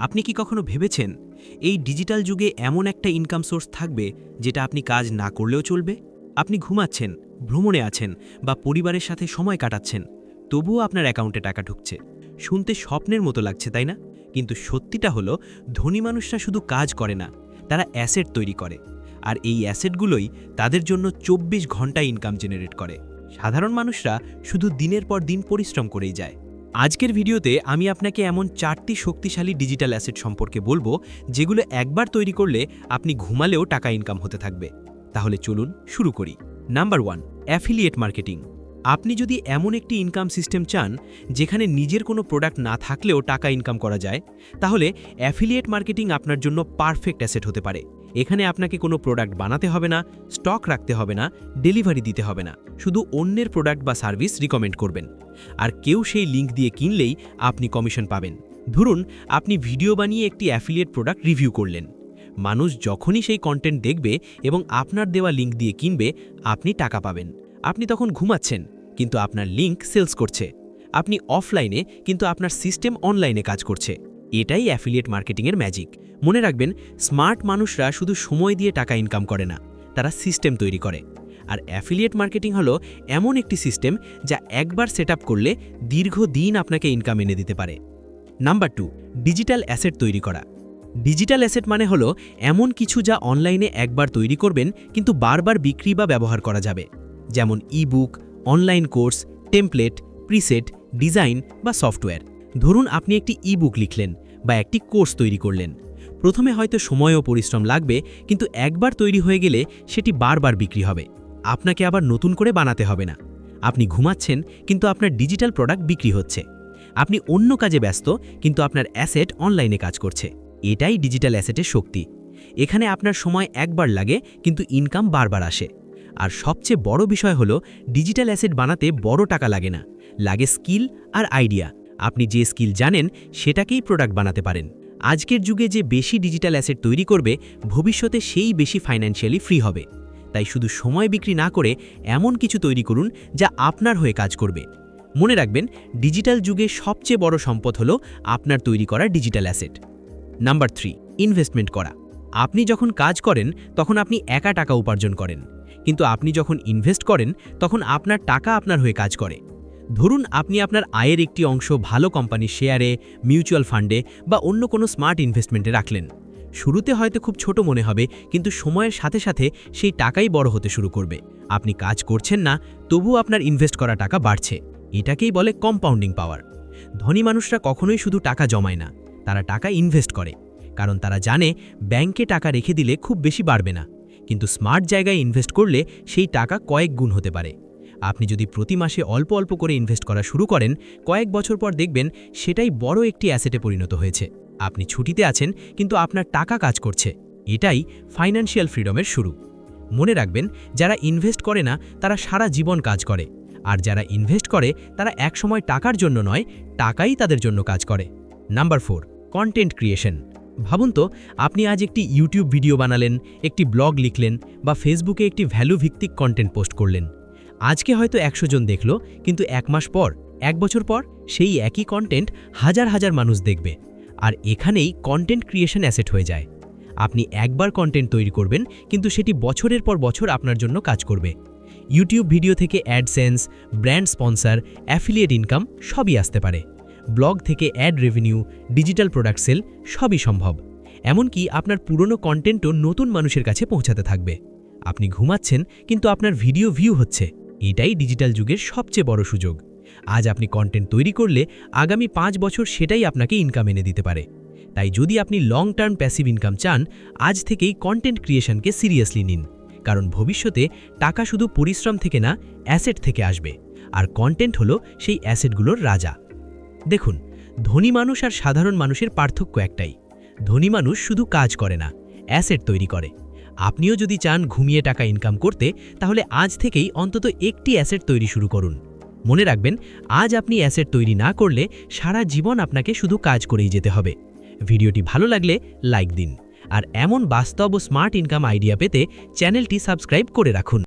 আপনি কি কখনো ভেবেছেন এই ডিজিটাল যুগে এমন একটা ইনকাম সোর্স থাকবে যেটা আপনি কাজ না করলেও চলবে? আপনি ঘুমাচ্ছেন, ভ্রমণে আছেন বা পরিবারের সাথে সময় কাটাচ্ছেন, তবুও আপনার অ্যাকাউন্টে টাকা ঢুকছে। শুনতে স্বপ্নের মতো লাগছে, তাই না? কিন্তু সত্যিটা হলো, ধনী মানুষরা শুধু কাজ করে না, তারা অ্যাসেট তৈরি করে। আর এই অ্যাসেটগুলোই তাদের জন্য চব্বিশ ঘণ্টা ইনকাম জেনারেট করে। সাধারণ মানুষরা শুধু দিনের পর দিন পরিশ্রম করেই যায়। আজকের ভিডিওতে আমি আপনাকে এমন চারটি শক্তিশালী ডিজিটাল অ্যাসেট সম্পর্কে বলব, যেগুলো একবার তৈরি করলে আপনি ঘুমালেও টাকা ইনকাম হতে থাকবে। তাহলে চলুন শুরু করি। নাম্বার ওয়ান অ্যাফিলিয়েট মার্কেটিং আপনি যদি এমন একটি ইনকাম সিস্টেম চান, যেখানে নিজের কোনো প্রোডাক্ট না থাকলেও টাকা ইনকাম করা যায়, তাহলে অ্যাফিলিয়েট মার্কেটিং আপনার জন্য পারফেক্ট অ্যাসেট হতে পারে। এখানে আপনাকে কোনো প্রোডাক্ট বানাতে হবে না, স্টক রাখতে হবে না, ডেলিভারি দিতে হবে না। শুধু অন্যের প্রোডাক্ট বা সার্ভিস রিকমেন্ড করবেন। আর কেউ সেই লিঙ্ক দিয়ে কিনলেই আপনি কমিশন পাবেন। ধরুন, আপনি ভিডিও বানিয়ে একটি অ্যাফিলিয়েট প্রোডাক্ট রিভিউ করলেন। মানুষ যখনই সেই কন্টেন্ট দেখবে এবং আপনার দেওয়া লিঙ্ক দিয়ে কিনবে, আপনি টাকা পাবেন। আপনি তখন ঘুমাচ্ছেন, কিন্তু আপনার লিঙ্ক সেলস করছে। আপনি অফলাইনে, কিন্তু আপনার সিস্টেম অনলাইনে কাজ করছে। এটাই অ্যাফিলিয়েট মার্কেটিংয়ের ম্যাজিক মনে রাখবেন স্মার্ট মানুষরা শুধু সময় দিয়ে টাকা ইনকাম করে না, তারা সিস্টেম তৈরি করে। আর অ্যাফিলিয়েট মার্কেটিং হলো এমন একটি সিস্টেম যা একবার সেট করলে দীর্ঘদিন আপনাকে ইনকাম এনে দিতে পারে। নাম্বার টু ডিজিটাল অ্যাসেট তৈরি করা। ডিজিটাল অ্যাসেট মানে হলো এমন কিছু যা অনলাইনে একবার তৈরি করবেন, কিন্তু বারবার বিক্রি বা ব্যবহার করা যাবে। যেমন ebook online course template preset design বা সফটওয়্যার ধরুন আপনি একটি ইবুক লিখলেন বা একটি কোর্স তৈরি করলেন। প্রথমে হয়তো সময় ও পরিশ্রম লাগবে, কিন্তু একবার তৈরি হয়ে গেলে সেটি বারবার বিক্রি হবে। আপনাকে আবার নতুন করে বানাতে হবে না। আপনি ঘুমাচ্ছেন, কিন্তু আপনার ডিজিটাল প্রোডাক্ট বিক্রি হচ্ছে। আপনি অন্য কাজে ব্যস্ত, কিন্তু আপনার অ্যাসেট অনলাইনে কাজ করছে। এটাই ডিজিটাল অ্যাসেটের শক্তি। এখানে আপনার সময় একবার লাগে, কিন্তু ইনকাম বারবার আসে। আর সবচেয়ে বড় বিষয় হলো, ডিজিটাল অ্যাসেট বানাতে বড় টাকা লাগে না। লাগে স্কিল আর আইডিয়া। আপনি যে স্কিল জানেন, সেটাকেই প্রোডাক্ট বানাতে পারেন। আজকের যুগে যে বেশি ডিজিটাল অ্যাসেট তৈরি করবে, ভবিষ্যতে সেই বেশি ফাইন্যান্সিয়ালি ফ্রি হবে। তাই শুধু সময় বিক্রি না করে এমন কিছু তৈরি করুন, যা আপনার হয়ে কাজ করবে। মনে রাখবেন ডিজিটাল যুগে সবচেয়ে বড় সম্পদ হলো আপনার তৈরি করা digital asset number three investment করা। আপনি যখন কাজ করেন, তখন আপনি একা টাকা উপার্জন করেন। কিন্তু আপনি যখন ইনভেস্ট করেন, তখন আপনার টাকা আপনার হয়ে কাজ করে। ধরুন আপনি আপনার আয়ের একটি অংশ ভালো কোম্পানির শেয়ারে, মিউচুয়াল ফান্ডে বা অন্য কোনো স্মার্ট ইনভেস্টমেন্টে রাখলেন। শুরুতে হয়তো খুব ছোট মনে হবে, কিন্তু সময়ের সাথে সাথে সেই টাকাই বড় হতে শুরু করবে। আপনি কাজ করছেন না তবু আপনার ইনভেস্ট করা টাকা বাড়ছে। এটাকেই বলে কম্পাউন্ডিং পাওয়ার। ধনী মানুষরা কখনোই শুধু টাকা জমায় না, তারা টাকা ইনভেস্ট করে। কারণ তারা জানে, ব্যাংকে টাকা রেখে দিলে খুব বেশি বাড়বে না। কিন্তু স্মার্ট জায়গায় ইনভেস্ট করলে সেই টাকা কয়েক গুণ হতে পারে। আপনি যদি প্রতি মাসে অল্প অল্প করে ইনভেস্ট করা শুরু করেন, কয়েক বছর পর দেখবেন সেটাই বড় একটি অ্যাসেটে পরিণত হয়েছে। আপনি ছুটিতে আছেন, কিন্তু আপনার টাকা কাজ করছে। এটাই ফাইন্যান্সিয়াল ফ্রিডমের শুরু। মনে রাখবেন, যারা ইনভেস্ট করে না, তারা সারা জীবন কাজ করে। আর যারা ইনভেস্ট করে, তারা একসময় টাকার জন্য নয়, টাকাই তাদের জন্য কাজ করে। নাম্বার ফোর কন্টেন্ট ক্রিয়েশন ভাবুন তো, আপনি আজ একটি ইউটিউব ভিডিও বানালেন, একটি ব্লগ লিখলেন, বা ফেসবুকে একটি ভ্যালু ভিত্তিক কন্টেন্ট পোস্ট করলেন। আজকে হয়তো একশো জন দেখল, কিন্তু এক মাস পর, এক বছর পর, সেই একই কন্টেন্ট হাজার হাজার মানুষ দেখবে। আর এখানেই কন্টেন্ট ক্রিয়েশন অ্যাসেট হয়ে যায়। আপনি একবার কন্টেন্ট তৈরি করবেন, কিন্তু সেটি বছরের পর বছর আপনার জন্য কাজ করবে। ইউটিউব ভিডিও থেকে AdSense brand sponsor affiliate income সবই আসতে পারে। ব্লগ থেকে ad revenue digital product sale সবই সম্ভব। এমনকি আপনার পুরনো কন্টেন্টও নতুন মানুষের কাছে পৌঁছাতে থাকবে। আপনি ঘুমাচ্ছেন, কিন্তু আপনার ভিডিও ভিউ হচ্ছে। এটাই ডিজিটাল যুগের সবচেয়ে বড় সুযোগ। আজ আপনি কন্টেন্ট তৈরি করলে আগামী পাঁচ বছর সেটাই আপনাকে ইনকাম এনে দিতে পারে। তাই যদি আপনি লং টার্ম প্যাসিভ ইনকাম চান, আজ থেকেই কন্টেন্ট ক্রিয়েশনকে সিরিয়াসলি নিন। কারণ ভবিষ্যতে টাকা শুধু পরিশ্রম থেকে না অ্যাসেট থেকে আসবে। আর কন্টেন্ট হলো সেই অ্যাসেটগুলোর রাজা। দেখুন, ধনী মানুষ আর সাধারণ মানুষের পার্থক্য একটাই। ধনী মানুষ শুধু কাজ করে না অ্যাসেট তৈরি করে। আপনিও যদি চান ঘুমিয়ে টাকা ইনকাম করতে, তাহলে আজ থেকেই অন্তত একটি অ্যাসেট তৈরি শুরু করুন। মনে রাখবেন, আজ আপনি অ্যাসেট তৈরি না করলে সারা জীবন আপনাকে শুধু কাজ করেই যেতে হবে। ভিডিওটি ভালো লাগলে লাইক দিন। আর এমন বাস্তব ও স্মার্ট ইনকাম আইডিয়া পেতে চ্যানেলটি সাবস্ক্রাইব করে রাখুন।